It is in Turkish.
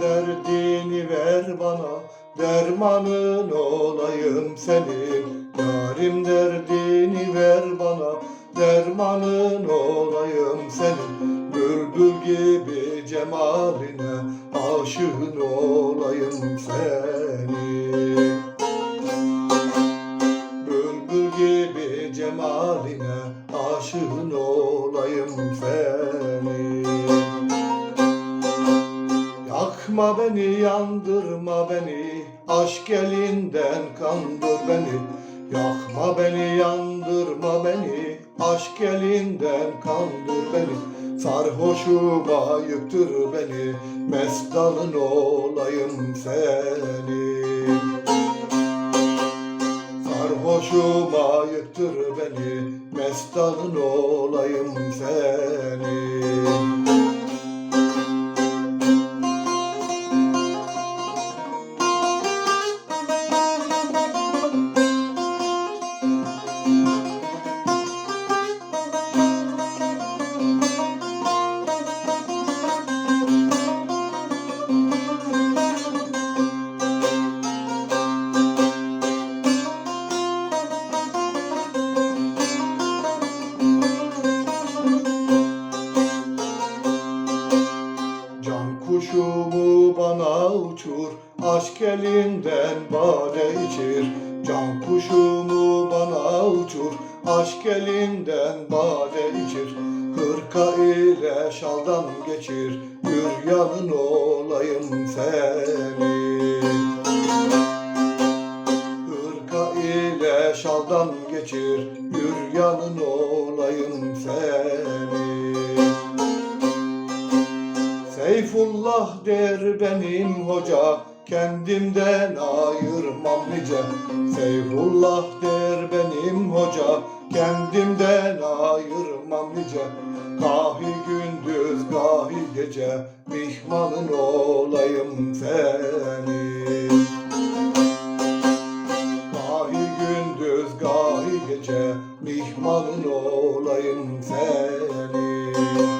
derdini ver bana. Dermanın olayım senin. Yarim derdini ver bana. Dermanın olayım senin. Bülbül gibi cemaline Aşığın olayım senin Bülbül gibi cemaline Aşığın olayım senin Yakma beni, yandırma beni, aşk elinden kandır beni. Yakma beni, yandırma beni, aşk elinden kandır beni. Sarhoşuma yıktır beni, mestalın olayım senin. Sarhoşuma yıktır beni, mestalın olayım senin. Can kuşumu bana uçur, aşk elinden bade içir. Can kuşumu bana uçur, aşk elinden bade içir. Hırka ile şaldan geçir, üryanın olayım senin. Hırka ile şaldan geçir, üryanın olayım senin. Seyfullah der benim hoca Kendimden ayırmam nice. Seyfullah der benim hoca Kendimden ayırmam nice. Gahi gündüz gahi gece Mihmanın olayım senin Gahi gündüz gahi gece Mihmanın olayım senin